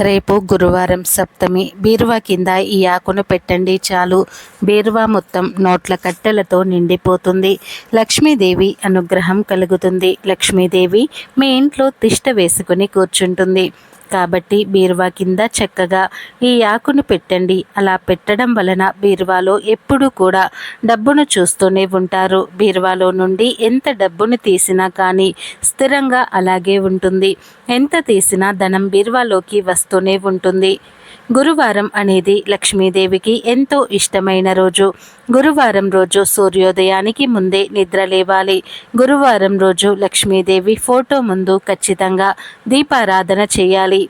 రేపు గురువారం సప్తమి. బీరువా కింద ఈ ఆకును పెట్టండి చాలు. బీరువా మొత్తం నోట్ల కట్టెలతో నిండిపోతుంది. లక్ష్మీదేవి అనుగ్రహం కలుగుతుంది. లక్ష్మీదేవి మీ ఇంట్లో తిష్ట వేసుకుని కూర్చుంటుంది. కాబట్టి బీరువా కింద చక్కగా ఈ ఆకును పెట్టండి. అలా పెట్టడం వలన బీరువాలో ఎప్పుడూ కూడా డబ్బును చూస్తూనే ఉంటారు. బీరువాలో నుండి ఎంత డబ్బును తీసినా కానీ స్థిరంగా అలాగే ఉంటుంది. ఎంత తీసినా ధనం బీరువాలోకి వస్తూనే ఉంటుంది. గురువారం అనేది లక్ష్మీదేవికి ఎంతో ఇష్టమైన రోజు. గురువారం రోజు సూర్యోదయానికి ముందే నిద్ర లేవాలి. గురువారం రోజు లక్ష్మీదేవి ఫోటో ముందు ఖచ్చితంగా దీపారాధన చేయాలి.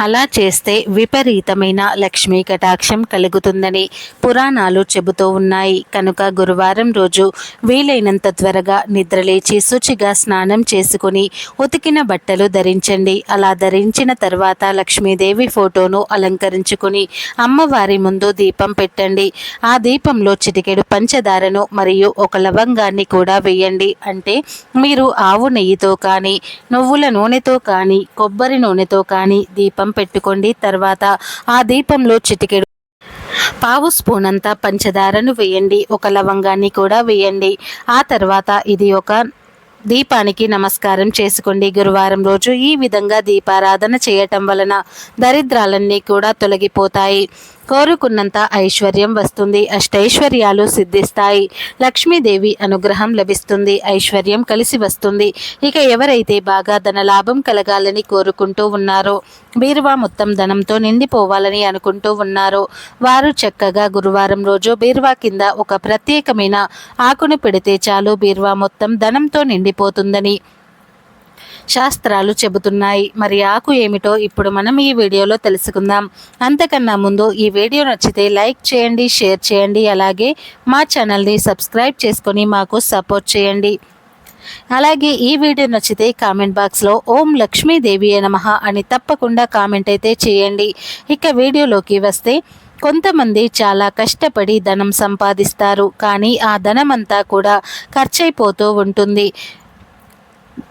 అలా చేస్తే విపరీతమైన లక్ష్మీ కటాక్షం కలుగుతుందని పురాణాలు చెబుతూ ఉన్నాయి. కనుక గురువారం రోజు వీలైనంత త్వరగా నిద్రలేచి శుచిగా స్నానం చేసుకుని ఉతికిన బట్టలు ధరించండి. అలా ధరించిన తర్వాత లక్ష్మీదేవి ఫోటోను అలంకరించుకుని అమ్మవారి ముందు దీపం పెట్టండి. ఆ దీపంలో చిటికెడు పంచదారను మరియు ఒక లవంగాన్ని కూడా వేయండి. అంటే మీరు ఆవు నెయ్యితో కానీ నువ్వుల నూనెతో కానీ కొబ్బరి నూనెతో కానీ దీపం పెట్టుకోండి. తర్వాత ఆ దీపంలో చిటికెడు. పావు స్పూన్ అంతా పంచదారను వేయండి. ఒక లవంగాన్ని కూడా వేయండి. ఆ తర్వాత ఇది ఒక దీపానికి నమస్కారం చేసుకోండి. గురువారం రోజు ఈ విధంగా దీపారాధన చేయటం వలన దరిద్రాలన్నీ కూడా తొలగిపోతాయి. కోరుకున్నంత ఐశ్వర్యం వస్తుంది. అష్టైశ్వర్యాలు సిద్ధిస్తాయి. లక్ష్మీదేవి అనుగ్రహం లభిస్తుంది. ఐశ్వర్యం కలిసి వస్తుంది. ఇక ఎవరైతే బాగా ధనలాభం కలగాలని కోరుకుంటూ ఉన్నారో బీరువా మొత్తం ధనంతో నిండిపోవాలని అనుకుంటూ ఉన్నారో వారు చక్కగా గురువారం రోజు బీరువా కింద ఒక ప్రత్యేకమైన ఆకును పెడితే చాలు బీరువా మొత్తం ధనంతో నిండిపోతుందని శాస్త్రాలు చెబుతున్నాయి. మరి ఆకు ఏమిటో ఇప్పుడు మనం ఈ వీడియోలో తెలుసుకుందాం. అంతకన్నా ముందు ఈ వీడియో నచ్చితే లైక్ చేయండి షేర్ చేయండి. అలాగే మా ఛానల్ని సబ్స్క్రైబ్ చేసుకొని మాకు సపోర్ట్ చేయండి. అలాగే ఈ వీడియో నచ్చితే కామెంట్ బాక్స్లో ఓం లక్ష్మీదేవి నమః అని తప్పకుండా కామెంట్ అయితే చేయండి. ఇక వీడియోలోకి వస్తే కొంతమంది చాలా కష్టపడి ధనం సంపాదిస్తారు. కానీ ఆ ధనం అంతా కూడా ఖర్చయిపోతూ ఉంటుంది.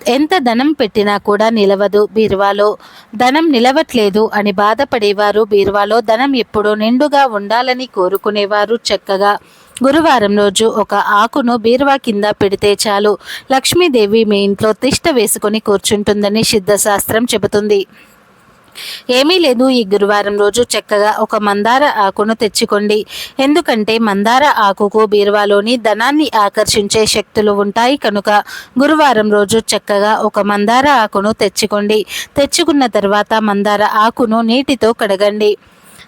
ఎంత ధనం పెట్టినా కూడా నిలవదు బీరువాలో. ధనం నిలవట్లేదు అని బాధపడేవారు బీరువాలో. ధనం ఎప్పుడూ నిండుగా ఉండాలని కోరుకునేవారు చక్కగా. గురువారం రోజు ఒక ఆకును బీరువా కింద పెడితే చాలు. లక్ష్మీదేవి మీ ఇంట్లో తిష్ట వేసుకుని కూర్చుంటుందని సిద్ధశాస్త్రం చెబుతుంది. ఏమీ లేదు. ఈ గురువారం రోజు చక్కగా ఒక మందార ఆకును తెచ్చుకోండి. ఎందుకంటే మందార ఆకుకు బీరువాలోని ధనాన్ని ఆకర్షించే శక్తులు ఉంటాయి. కనుక గురువారం రోజు చక్కగా ఒక మందార ఆకును తెచ్చుకోండి. తెచ్చుకున్న తర్వాత మందార ఆకును నీటితో కడగండి.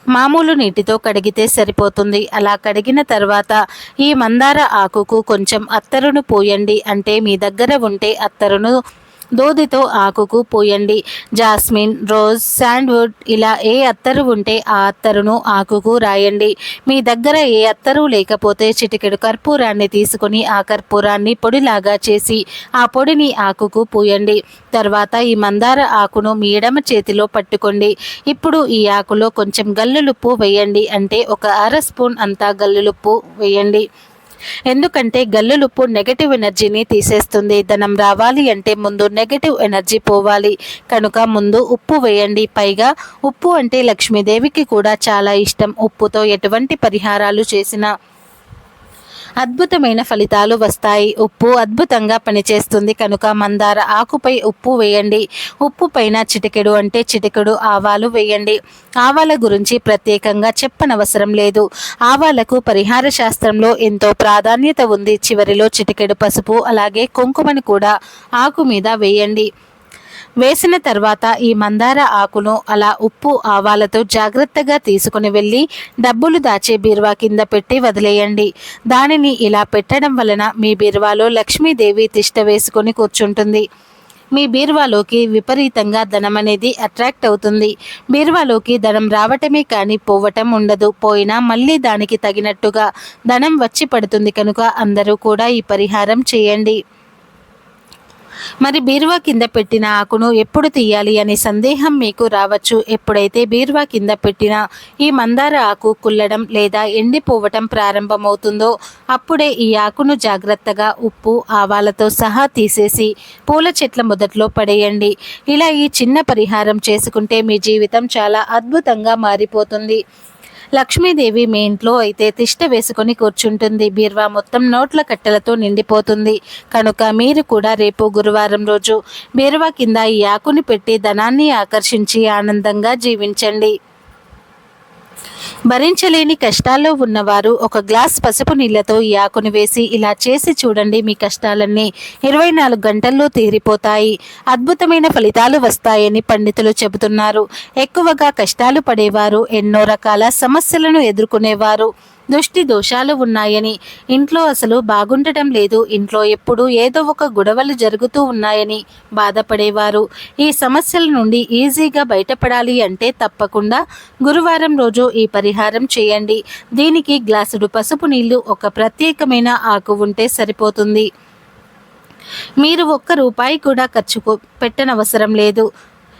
మామూలు నీటితో కడిగితే సరిపోతుంది. అలా కడిగిన తర్వాత ఈ మందార ఆకుకు కొంచెం అత్తరును పోయండి. అంటే మీ దగ్గర ఉంటే అత్తరును దోదితో ఆకుకు పోయండి. జాస్మిన్ రోజ్ శాండ్వుడ్ ఇలా ఏ అత్తరు ఉంటే ఆ అత్తరును ఆకుకు రాయండి. మీ దగ్గర ఏ అత్తరు లేకపోతే చిటికెడు కర్పూరాన్ని తీసుకొని ఆ కర్పూరాన్ని పొడిలాగా చేసి ఆ పొడిని ఆకుకు పూయండి. తర్వాత ఈ మందార ఆకును మీ ఎడమ చేతిలో పట్టుకోండి. ఇప్పుడు ఈ ఆకులో కొంచెం గల్లులుప్పు వేయండి. అంటే ఒక అర స్పూన్ అంతా గల్లులుప్పు వేయండి. ఎందుకంటే గల్లులుప్పు నెగటివ్ ఎనర్జీని తీసేస్తుంది. ధనం రావాలి అంటే ముందు నెగటివ్ ఎనర్జీ పోవాలి. కనుక ముందు ఉప్పు వేయండి. పైగా ఉప్పు అంటే లక్ష్మీదేవికి కూడా చాలా ఇష్టం. ఉప్పుతో ఎటువంటి పరిహారాలు చేసినా అద్భుతమైన ఫలితాలు వస్తాయి. ఉప్పు అద్భుతంగా పనిచేస్తుంది. కనుక మందార ఆకుపై ఉప్పు వేయండి. ఉప్పు పైన చిటికెడు అంటే చిటికెడు ఆవాలు వేయండి. ఆవాల గురించి ప్రత్యేకంగా చెప్పనవసరం లేదు. ఆవాలకు పరిహార శాస్త్రంలో ఎంతో ప్రాధాన్యత ఉంది. చివరిలో చిటికెడు పసుపు అలాగే కుంకుమని కూడా ఆకు మీద వేయండి. వేసిన తర్వాత ఈ మందార ఆకును అలా ఉప్పు ఆవాలతో జాగ్రత్తగా తీసుకుని వెళ్ళి డబ్బులు దాచే బీరువా కింద పెట్టి వదిలేయండి. దానిని ఇలా పెట్టడం వలన మీ బీరువాలో లక్ష్మీదేవి తిష్ట వేసుకొని కూర్చుంటుంది. మీ బీరువాలోకి విపరీతంగా ధనం అనేది అట్రాక్ట్ అవుతుంది. బీరువాలోకి ధనం రావటమే కానీ పోవటం ఉండదు. పోయినా మళ్ళీ దానికి తగినట్టుగా ధనం వచ్చి పడుతుంది కనుక అందరూ కూడా ఈ పరిహారం చేయండి. మరి బీరువా కింద పెట్టిన ఆకును ఎప్పుడు తీయాలి అనే సందేహం మీకు రావచ్చు. ఎప్పుడైతే బీరువా కింద పెట్టిన ఈ మందార ఆకు కుల్లడం లేదా ఎండిపోవటం ప్రారంభమవుతుందో అప్పుడే ఈ ఆకును జాగ్రత్తగా ఉప్పు ఆవాలతో సహా తీసేసి పూల చెట్ల మొదట్లో పడేయండి. ఇలా ఈ చిన్న పరిహారం చేసుకుంటే మీ జీవితం చాలా అద్భుతంగా మారిపోతుంది. లక్ష్మీదేవి మీ ఇంట్లో అయితే తిష్ట వేసుకొని కూర్చుంటుంది. బీర్వా మొత్తం నోట్ల కట్టెలతో నిండిపోతుంది. కనుక మీరు కూడా రేపు గురువారం రోజు బీరువా కింద ఈ ఆకుని పెట్టి ధనాన్ని ఆకర్షించి ఆనందంగా జీవించండి. భరించలేని కష్టాల్లో ఉన్నవారు ఒక గ్లాస్ పసుపు నీళ్ళతో ఈ ఆకును వేసి ఇలా చేసి చూడండి మీ కష్టాలన్నీ. ఇరవై నాలుగు గంటల్లో తీరిపోతాయి. అద్భుతమైన ఫలితాలు వస్తాయని పండితులు చెబుతున్నారు. ఎక్కువగా కష్టాలు పడేవారు ఎన్నో రకాల సమస్యలను ఎదుర్కొనేవారు. దృష్టి దోషాలు ఉన్నాయని. ఇంట్లో అసలు బాగుండటం లేదు. ఇంట్లో ఎప్పుడు ఏదో ఒక గొడవలు జరుగుతూ ఉన్నాయని బాధపడేవారు. ఈ సమస్యల నుండి ఈజీగా బయటపడాలి అంటే తప్పకుండా గురువారం రోజు ఈ పరిహారం చేయండి. దీనికి గ్లాసుడు పసుపు నీళ్ళు ఒక ప్రత్యేకమైన ఆకు ఉంటే సరిపోతుంది. మీరు ఒక్క రూపాయి కూడా ఖర్చుకు పెట్టనవసరం లేదు.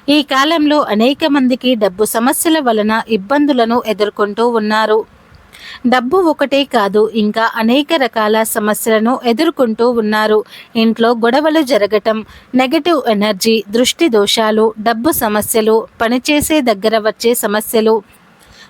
ఈ కాలంలో అనేక మందికి డబ్బు సమస్యల వలన ఇబ్బందులను ఎదుర్కొంటూ ఉన్నారు. డబ్బు ఒకటే కాదు ఇంకా అనేక రకాల సమస్యలను ఎదుర్కొంటూ ఉన్నారు. ఇంట్లో గొడవలు జరగటం నెగటివ్ ఎనర్జీ దృష్టి దోషాలు డబ్బు సమస్యలు పనిచేసే దగ్గర వచ్చే సమస్యలు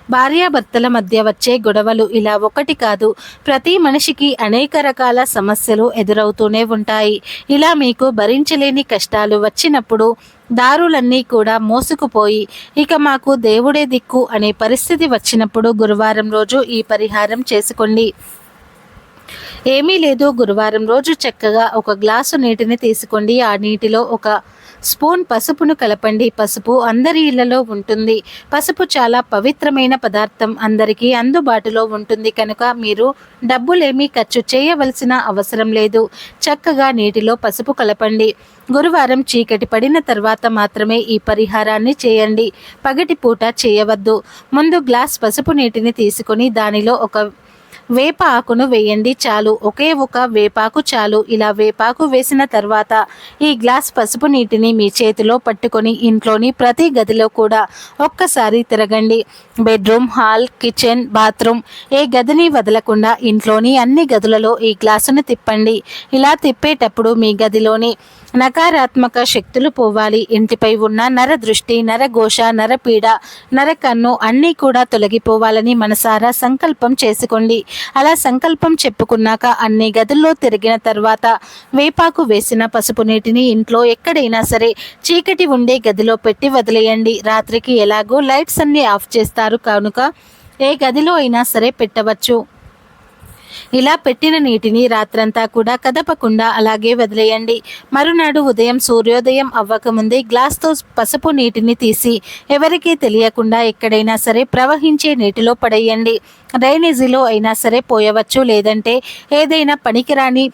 భార్యాభర్తల మధ్య వచ్చే గొడవలు ఇలా ఒకటి కాదు ప్రతి మనిషికి అనేక రకాల సమస్యలు ఎదురవుతూనే ఉంటాయి. ఇలా మీకు భరించలేని కష్టాలు వచ్చినప్పుడు దారులన్నీ కూడా మోసుకుపోయి ఇక మాకు దేవుడే దిక్కు అనే పరిస్థితి వచ్చినప్పుడు గురువారం రోజు ఈ పరిహారం చేసుకోండి. ఏమీ లేదు. గురువారం రోజు చక్కగా ఒక గ్లాసు నీటిని తీసుకోండి ఆ నీటిలో ఒక స్పూన్ పసుపును కలపండి. పసుపు అందరి ఇళ్ళలో ఉంటుంది. పసుపు చాలా పవిత్రమైన పదార్థం అందరికీ అందుబాటులో ఉంటుంది. కనుక మీరు డబ్బులేమీ ఖర్చు చేయవలసిన అవసరం లేదు. చక్కగా నీటిలో పసుపు కలపండి. గురువారం చీకటి పడిన తర్వాత మాత్రమే ఈ పరిహారాన్ని చేయండి. పగటి పూట చేయవద్దు. ముందు గ్లాస్ పసుపు నీటిని తీసుకొని దానిలో ఒక వేప ఆకును వేయండి చాలు. ఒకే ఒక వేపాకు చాలు. ఇలా వేపాకు వేసిన తర్వాత ఈ గ్లాస్ పసుపు నీటిని మీ చేతిలో పట్టుకొని ఇంట్లోని ప్రతి గదిలో కూడా ఒక్కసారి తిరగండి. బెడ్రూమ్ హాల్ కిచెన్ బాత్రూమ్ ఏ గదిని వదలకుండా ఇంట్లోని అన్ని గదులలో ఈ గ్లాసును తిప్పండి. ఇలా తిప్పేటప్పుడు మీ గదిలోని నకారాత్మక శక్తులు పోవాలి. ఇంటిపై ఉన్న నర దృష్టి నరఘోష నరపీడ నరకన్ను అన్నీ కూడా తొలగిపోవాలని మనసారా సంకల్పం చేసుకోండి. అలా సంకల్పం చెప్పుకున్నాక అన్ని గదుల్లో తిరిగిన తర్వాత వేపాకు వేసిన పసుపు నీటిని ఇంట్లో ఎక్కడైనా సరే చీకటి ఉండే గదిలో పెట్టి వదిలేయండి. రాత్రికి ఎలాగో లైట్స్ అన్నీ ఆఫ్ చేస్తారు కనుక ఏ గదిలో అయినా సరే పెట్టవచ్చు. ఇలా పెట్టిన నీటిని రాత్రంతా కూడా కదపకుండా అలాగే వదిలేయండి. మరునాడు ఉదయం సూర్యోదయం అవ్వకముందే గ్లాస్తో పసుపు నీటిని తీసి ఎవరికీ తెలియకుండా ఎక్కడైనా సరే ప్రవహించే నీటిలో పడేయండి. డ్రైనేజీలో అయినా సరే పోయవచ్చు లేదంటే ఏదైనా పనికిరాని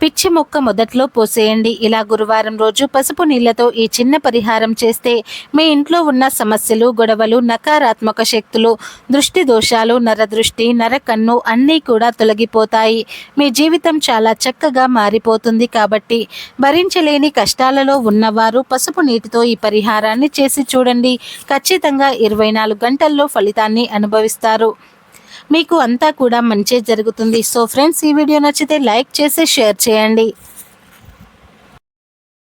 పిచ్చి మొక్క మొదట్లో పోసేయండి. ఇలా గురువారం రోజు పసుపు నీళ్ళతో ఈ చిన్న పరిహారం చేస్తే మీ ఇంట్లో ఉన్న సమస్యలు గొడవలు నకారాత్మక శక్తులు దృష్టి దోషాలు నరదృష్టి నరకన్ను అన్నీ కూడా తొలగిపోతాయి. మీ జీవితం చాలా చక్కగా మారిపోతుంది కాబట్టి భరించలేని కష్టాలలో ఉన్నవారు పసుపు నీటితో ఈ పరిహారాన్ని చేసి చూడండి. ఖచ్చితంగా ఇరవై నాలుగు గంటల్లో ఫలితాన్ని అనుభవిస్తారు. మీకు అంతా కూడా మంచి జరుగుతుంది. సో ఫ్రెండ్స్ ఈ వీడియో నచ్చితే లైక్ చేసి షేర్ చేయండి.